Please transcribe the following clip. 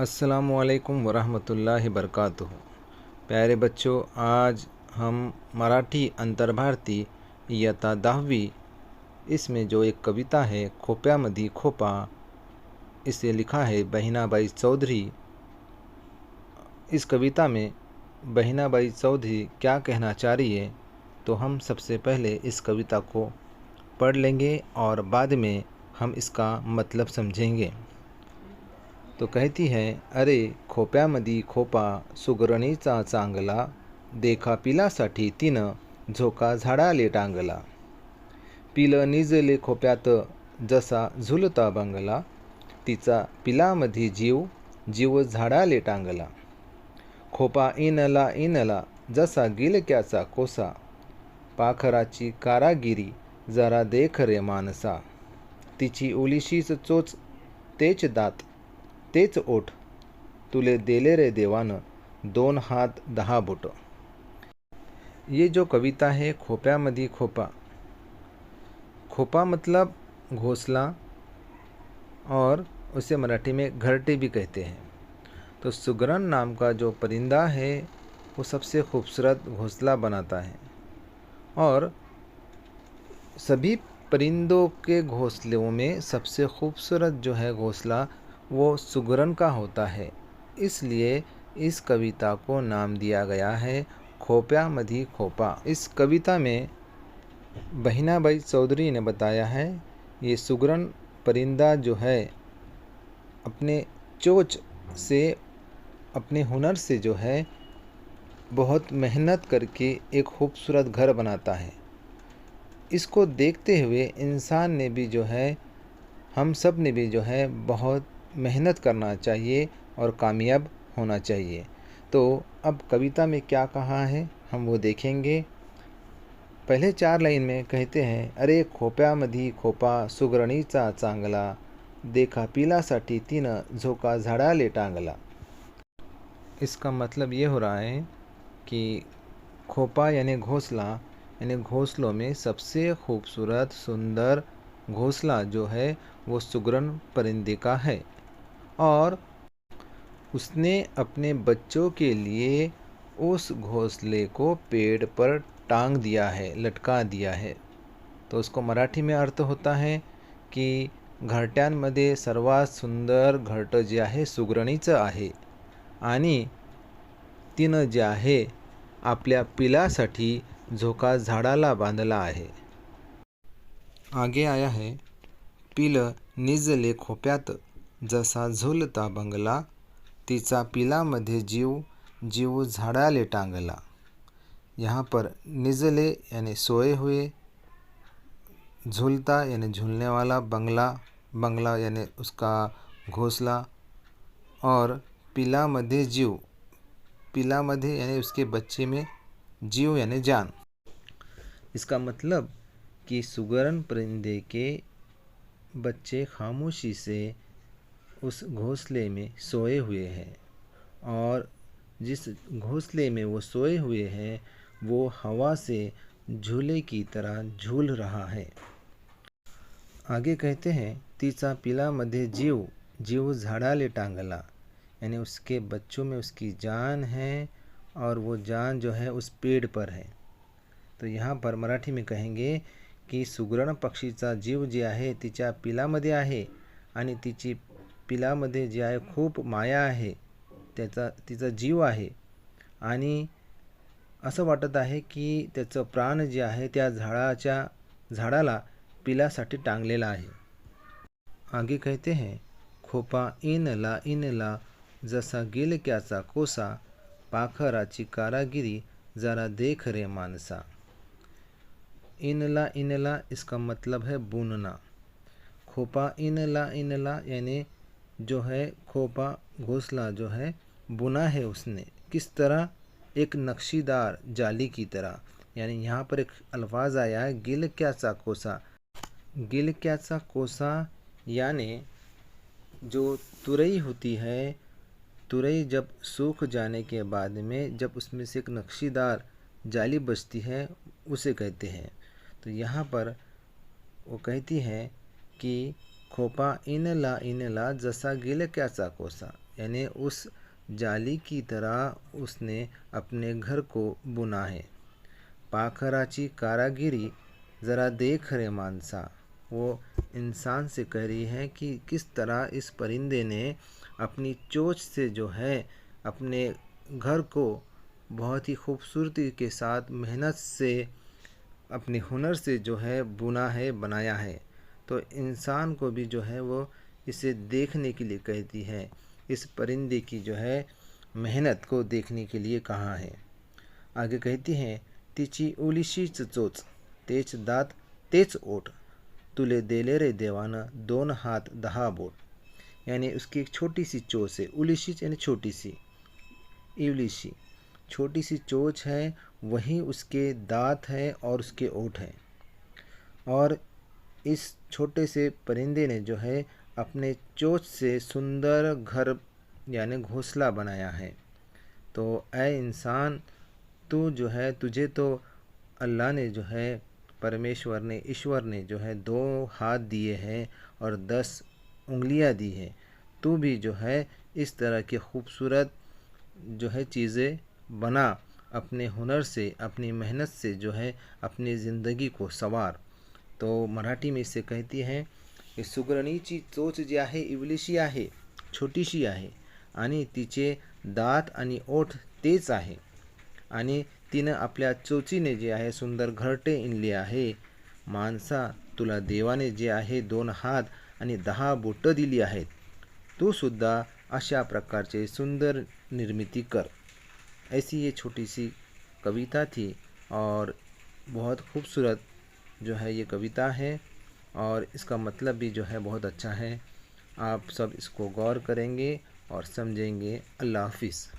असलकम वरहमतुल्लाहि वरकatuh प्यारे बच्चों, आज हम मराठी अंतर अंतर्भारती यता दहावी इसमें जो एक कविता है खोप्यामधी खोपा, इसे लिखा है बहिनाबाई चौधरी। इस कविता में बहिनाबाई चौधरी क्या कहना चाह रही है तो हम सबसे पहले इस कविता को पढ़ लेंगे और बाद में हम इसका मतलब समझेंगे। तो कहती है अरे खोप्यामधी खोपा सुगरणीचा चांगला देखा पिलासाठी तिनं झोका झाडाले टांगला पिलं निजले खोप्यात जसा झुलता बंगला तिचा पिलामध्ये जीव जीव झाडाले टांगला खोपा इनला इनला जसा गिलक्याचा कोसा पाखराची कारागिरी जरा देख रे मानसा. तिची ओलिशीच चोच तेच दात तेच ओठ तुले देले रे देवानं दोन हात दहा बोट. ये जो कविता है खोप्यामधी खोपा. खोपा मतलब घोंसला और उसे मराठी में घरटे भी कहते हैं. तो सुगरन नाम का जो परिंदा है, वो सबसे खूबसूरत घोंसला बनाता है. और सभी परिंदों के घोंसलों में सबसे खूबसूरत जो है घोंसला वो सुगरन का होता है। इसलिए इस कविता को नाम दिया गया है, खोप्या मधी खोपा। इस कविता में बहिनाबाई चौधरी ने बताया है, ये सुगरन परिंदा जो है, अपने चोच से, अपने हुनर से जो है, बहुत मेहनत करके एक खूबसूरत घर बनाता है। इसको देखते हुए इंसान ने भी जो है, हम सबने भी जो है, बहुत मेहनत करना चाहिए और कामयाब होना चाहिए। तो अब कविता में क्या कहा है, हम वो देखेंगे। पहले चार लाइन में कहते हैं, अरे खोप्यामधी खोपा, सुगरणीचा चांगला, देखा पिलासाठी तिनं झोका झाडाले टांगला। इसका मतलब ये हो रहा है कि खोपा यानी घोंसला, यानी घोंसलों में सबसे खूबसूरत, सुंदर घोंसला जो है, वो सुगरन परिंदे का है। और उसने अपने बच्चों के लिए उस घोंसले को पेड़ पर टांग दिया है लटका दिया है। तो उसको मराठी में अर्थ होता है की घरट्यांमध्ये सर्वात सुंदर घरटं जे आहे सुगरणीचं आहे आणि तिनं जे आहे आपल्या पिलासाठी झोका झाडाला बांधला आहे. आगे आया है पिल निजले खोप्यात जसा झुलता बंगला, तिचा पिलामध्ये जीव जीव झाडाले टांगला. यहाँ पर निजले यानी सोए हुए, झूलता यानी झूलने वाला बंगला बंगला यानी उसका घोंसला और पिलामध्ये जीव, पिलामध्ये यानी उसके बच्चे में जीव यानी जान. इसका मतलब कि सुगरन परिंदे के बच्चे खामोशी से उस घोंसले में सोए हुए हैं और जिस घोंसले में वो सोए हुए हैं, वो हवा से झूले की तरह झूल रहा है। आगे कहते हैं तीचा पिलामध्ये जीव जीव झाड़ाले टांगला। यानी उसके बच्चों में उसकी जान है और वो जान जो है उस पेड़ पर है। तो यहाँ पर मराठी में कहेंगे कि की सुगरण पक्षीचा जीव जे आहे तिच्या पिलामध्ये आहे, आणि तिची पिलामध्ये जे आहे खूप माया आहे. त्याचा तिचा जीव आहे. आणि असं वाटत आहे की त्याचं प्राण जे आहे त्या झाडाच्या झाडाला पिलासाठी टांगलेला आहे. आगे कहते हैं खोपा इनला इनला जसा गिलक्याचा कोसा पाखराची कारागिरी जरा देख रे मानसा. इनला इनला इसका मतलब है बुनना. खोपा इनला इनला यानी जो है खोपा घोंसला जो है बुना है उसने। किस तरह? एक नक्शीदार जाली की तरह। यानी यहाँ पर एक अल्फाज आया है, गिल क्या सा कोसा? गिल क्या सा कोसा? यानि जो तुरई होती है, तुरई जब सूख जाने के बाद में जब उसमें से एक नक्शीदार जाली बचती है, उसे कहते हैं। तो यहाँ पर वो कहती है कि खोपा इनला इनला जसा गिल क्याचा कोसा। यानी उस जाली की तरह उसने अपने घर को बुना है। पाखराची कारागिरी, ज़रा देख रहे मानसा। वो इंसान से कह रही है कि किस तरह इस परिंदे ने अपनी चोच से जो है, अपने घर को बहुत ही खूबसूरती के साथ मेहनत से, अपने हुनर से जो है बुना है, बनाया है। तो इंसान को भी जो है वो इसे देखने के लिए कहती है। इस परिंदे की जो है मेहनत को देखने के लिए कहा है? आगे कहती हैं, तिची उलिशीच चोच तेच दात, तेच ओठ तुले देले रे देवानं, दोन हाथ दहा बोट। यानी उसकी एक छोटी सी चोच है। उलिशीच यानी छोटी सी। इवलिशी। छोटी सी चोच है, वहीं उसके दांत है और उसके ओठ हैं। और इस छोटे से परिंदे ने जो है अपने चोच से सुंदर घर, यानी घोंसला बनाया है। तो ऐ इंसान, तू जो है, तुझे तो अल्लाह ने जो है, परमेश्वर ने, ईश्वर ने जो है, दो हाथ दिए हैं और दस उंगलियाँ दी हैं। तू भी जो है, इस तरह की खूबसूरत जो है, चीज़ें बना, अपने हुनर से, अपनी मेहनत से जो है, अपनी ज़िंदगी को सवार। तो मराठी में इससे कहती है की सुगरणीची चोच जी आहे इवलीशी आहे छोटीशी आहे आणि तिचे दात आणि ओठ तेच आहे आणि तिनं आपल्या चोचीने जे आहे सुंदर घरटे इनले आहे माणसा तुला देवाने जे आहे दोन हात आणि दहा बोटं दिली आहेत तू सुद्धा अशा प्रकारचे सुंदर निर्मिती कर. ऐसी ये छोटी सी कविता थी और बहुत खूबसूरत जो है ये कविता है और इसका मतलब भी जो है बहुत अच्छा है। आप सब इसको गौर करेंगे और समझेंगे। अल्लाह हाफिज़।